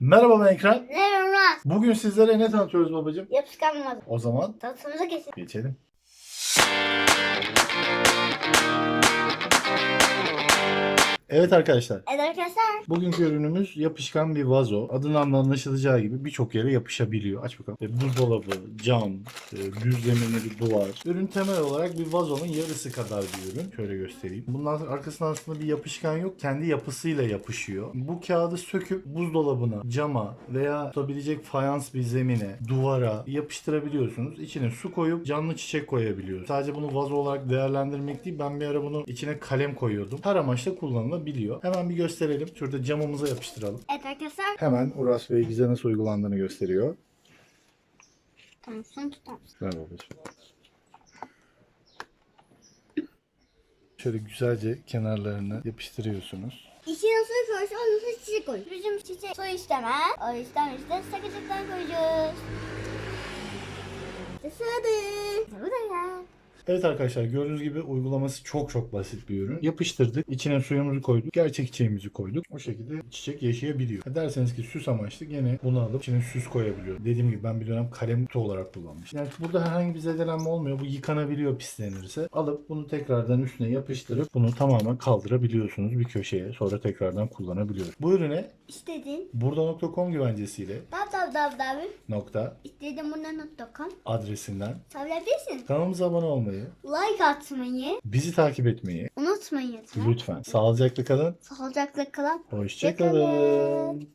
Merhaba ben Ekran. Olmaz. Bugün sizlere ne tanıtıyoruz babacığım? Yapışkan mı? O zaman Tatımıza kesin. geçelim. Evet arkadaşlar. Evet arkadaşlar. Bugünkü ürünümüz yapışkan bir vazo. Adından da anlaşılacağı gibi birçok yere yapışabiliyor. Aç bakalım. E, buzdolabı, cam, e, düz zeminli duvar. Ürün temel olarak bir vazonun yarısı kadar bir ürün. Şöyle göstereyim. Bundan arkasında aslında bir yapışkan yok. Kendi yapısıyla yapışıyor. Bu kağıdı söküp buzdolabına, cama veya tutabilecek fayans bir zemine, duvara yapıştırabiliyorsunuz. İçine su koyup canlı çiçek koyabiliyorsunuz. Sadece bunu vazo olarak değerlendirmek değil. Ben bir ara bunu içine kalem koyuyordum. Her amaçla kullanılabiliyor. Hemen bir gösterelim. Şurada camımıza yapıştıralım. Evet arkadaşlar. Hemen Uras Bey bize nasıl uygulandığını gösteriyor. Tamam son tutar mısın? Ver babacığım. Şöyle güzelce kenarlarını yapıştırıyorsunuz. İçine su koysa onun üstüne çiçek koy. Bizim çiçek su istemez. O istemez de sakıcıktan koyacağız. Sıradı. Evet arkadaşlar gördüğünüz gibi uygulaması çok çok basit bir ürün. Yapıştırdık. içine suyumuzu koyduk. Gerçek çiçeğimizi koyduk. O şekilde çiçek yaşayabiliyor. Ha Derseniz ki süs amaçlı gene bunu alıp içine süs koyabiliyor. Dediğim gibi ben bir dönem kalem kutu olarak kullanmıştım. Yani burada herhangi bir zedelenme olmuyor. Bu yıkanabiliyor pislenirse. Alıp bunu tekrardan üstüne yapıştırıp bunu tamamen kaldırabiliyorsunuz bir köşeye. Sonra tekrardan kullanabiliyoruz. Bu ürüne İstedin. burada.com güvencesiyle Dav dav dav dav. nokta İstedin bundan not.com. adresinden Savlayabilirsin. kanalımıza abone olmayı, beğenmeyi, like atmayı, bizi takip etmeyi unutmayın. lütfen. Lütfen. Sağlıcakla kalın. Sağlıcakla kalın. Hoşçakalın. Hoşça kalın.